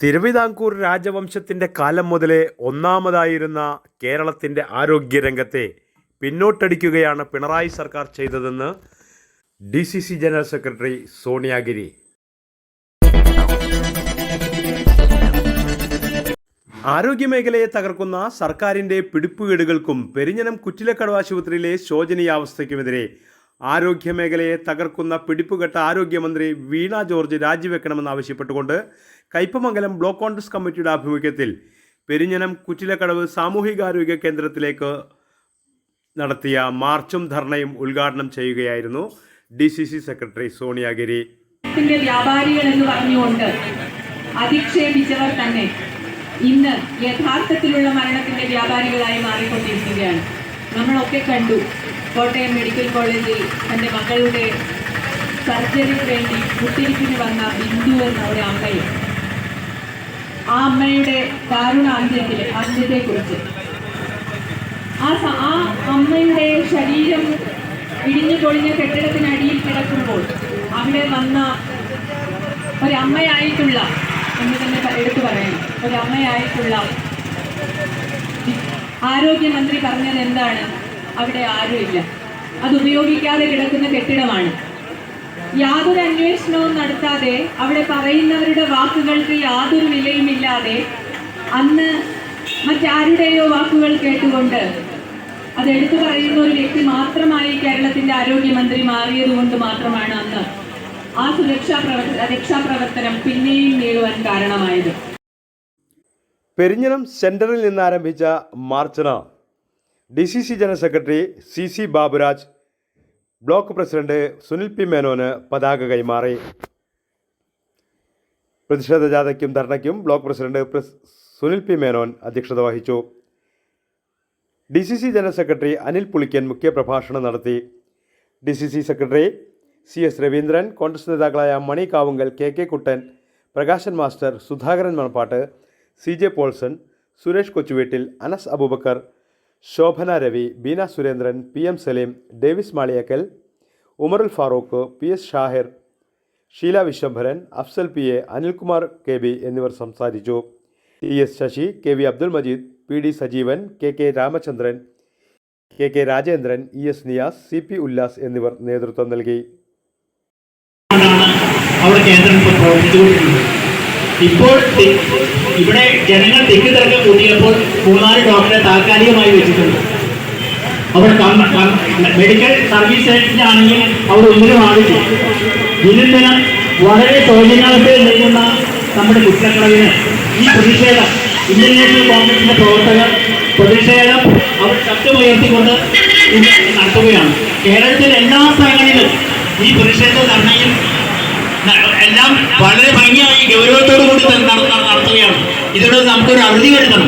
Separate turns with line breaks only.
തിരുവിതാംകൂർ രാജവംശത്തിന്റെ കാലം മുതലേ ഒന്നാമതായിരുന്ന കേരളത്തിന്റെ ആരോഗ്യരംഗത്തെ പിന്നോട്ടടിക്കുകയാണ് പിണറായി സർക്കാർ ചെയ്തതെന്ന് D C C general secretary Sonia Giri. ആരോഗ്യമേഖലയെ തകർക്കുന്ന സർക്കാരിന്റെ പിടിപ്പുകേടുകൾക്കും പെരിഞ്ഞനം കുറ്റിലക്കടവ് ആശുപത്രിയിലെ ശോചനീയാവസ്ഥയ്ക്കുമെതിരെ ആരോഗ്യമേഖലയെ തകർക്കുന്ന പിടിപ്പുകെട്ട ആരോഗ്യമന്ത്രി വീണ ജോർജ് രാജിവെക്കണമെന്നാവശ്യപ്പെട്ടുകൊണ്ട് കയ്പമംഗലം ബ്ലോക്ക് കോൺഗ്രസ് കമ്മിറ്റിയുടെ ആഭിമുഖ്യത്തിൽ പെരിഞ്ഞനം കുറ്റിലക്കടവ് സാമൂഹികാരോഗ്യ കേന്ദ്രത്തിലേക്ക് നടത്തിയ മാർച്ചും ധർണയും ഉദ്ഘാടനം ചെയ്യുകയായിരുന്നു D C C secretary Sonia Giri.
എന്ന് തന്നെ ഇന്ന് യഥാർത്ഥത്തിലുള്ള മരണത്തിന്റെ വ്യാപാരികളായി മാറിക്കൊണ്ടിരിക്കുകയാണ്. നമ്മളൊക്കെ കണ്ടു. കോട്ടയം മെഡിക്കൽ കോളേജിൽ തന്റെ മകളുടെ സർജറിക്ക് വേണ്ടി കുത്തിരിപ്പിന് വന്ന ബിന്ദു എന്ന ഒരു അമ്മയെ ആ അമ്മയുടെ ദാരുണ അന്ത്യത്തിൽ അന്ത്യത്തെക്കുറിച്ച് ആ ആ അമ്മയുടെ ശരീരം ഇടിഞ്ഞു പൊളിഞ്ഞ കെട്ടിടത്തിനടിയിൽ കിടക്കുമ്പോൾ അവിടെ വന്ന ഒരമ്മയായിട്ടുള്ള എന്ന് തന്നെ എടുത്തു പറയണം. ഒരമ്മയായിട്ടുള്ള ആരോഗ്യമന്ത്രി പറഞ്ഞത് എന്താണ്? അവിടെ ആരുമില്ല. അത് ഉപയോഗിക്കാതെ കിടക്കുന്ന കെട്ടിടമാണ്. യാതൊരു അന്വേഷണവും നടത്താതെ അവിടെ പറയുന്നവരുടെ വാക്കുകൾക്ക് യാതൊരു വിലയുമില്ലാതെ അന്ന് മറ്റാരുടെയോ വാക്കുകൾ കേട്ടുകൊണ്ട് അത് എടുത്തു പറയുന്ന ഒരു വ്യക്തി മാത്രമായി കേരളത്തിന്റെ ആരോഗ്യമന്ത്രി മാറിയതുകൊണ്ട് മാത്രമാണ് അന്ന് ആ സുരക്ഷാ പ്രവർത്ത രക്ഷാപ്രവർത്തനം പിന്നെയും നീളുവാൻ കാരണമായത്.
പെരിഞ്ഞനം സെന്ററിൽ നിന്ന് ആരംഭിച്ച മാർച്ചിന്. D C C general secretary C C Baburaj block president Sunil P മേനോന് പതാക കൈമാറി. പ്രതിഷേധ ജാഥയ്ക്കും ധർണയ്ക്കും ബ്ലോക്ക് പ്രസിഡന്റ് പ്രസ്- സുനിൽ പി മേനോൻ അധ്യക്ഷത വഹിച്ചു. D C C general secretary Anil Pulikkan മുഖ്യപ്രഭാഷണം നടത്തി. D C C secretary C S Raveendran Congress നേതാക്കളായ Mani Kavungal K K Kuttan Prakashan master Sudhakaran Manappattu C J Paulson Suresh Kochuveettil Anas Aboobacker Shobhana Ravi Beena Surendran P M Saleem Davis Maliyakkal Umarul Farooq P S Shahir Sheela Viswambharan Afsal P A Anilkumar K B എന്നിവർ സംസാരിച്ചു. T S Sasi K V Abdul Majeed P D Sajeevan K K Ramachandran K K Rajendran E S Niyas C P Ullas എന്നിവർ നേതൃത്വം നൽകി.
അവർ കേന്ദ്രം ഇപ്പോൾ ഇവിടെ ജനങ്ങൾ തെക്ക് തിരക്ക് കൂട്ടിയപ്പോൾ മൂന്നാൽ ഡോക്ടറെ താൽക്കാലികമായി വെച്ചിട്ടുണ്ട്. അവർ മെഡിക്കൽ സർവീസ് സെന്ററിലാണെങ്കിൽ അവർ ഒന്നിനും ആവില്ല. ദിനം ദിനം വളരെ ശോചനാവസ്ഥയിൽ നിൽക്കുന്ന നമ്മുടെ കുറ്റക്കളവിന് ഈ പ്രതിഷേധം ഇന്ത്യൻ നാഷണൽ കോൺഗ്രസിന്റെ പ്രവർത്തകർ പ്രതിഷേധം അവർ ശബ്ദമുയർത്തിക്കൊണ്ട് നടത്തുകയാണ്. കേരളത്തിൽ എല്ലാ സ്ഥലങ്ങളിലും ഈ പ്രതിഷേധ ധർണയും ന- എല്ലാം വളരെ ഭംഗിയായി ഗൗരവത്തോടു കൂടി നട- നട- നടത്തുകയാണ്. ഇതിനോട് നമുക്കൊരു അറുതി വരുത്തണം.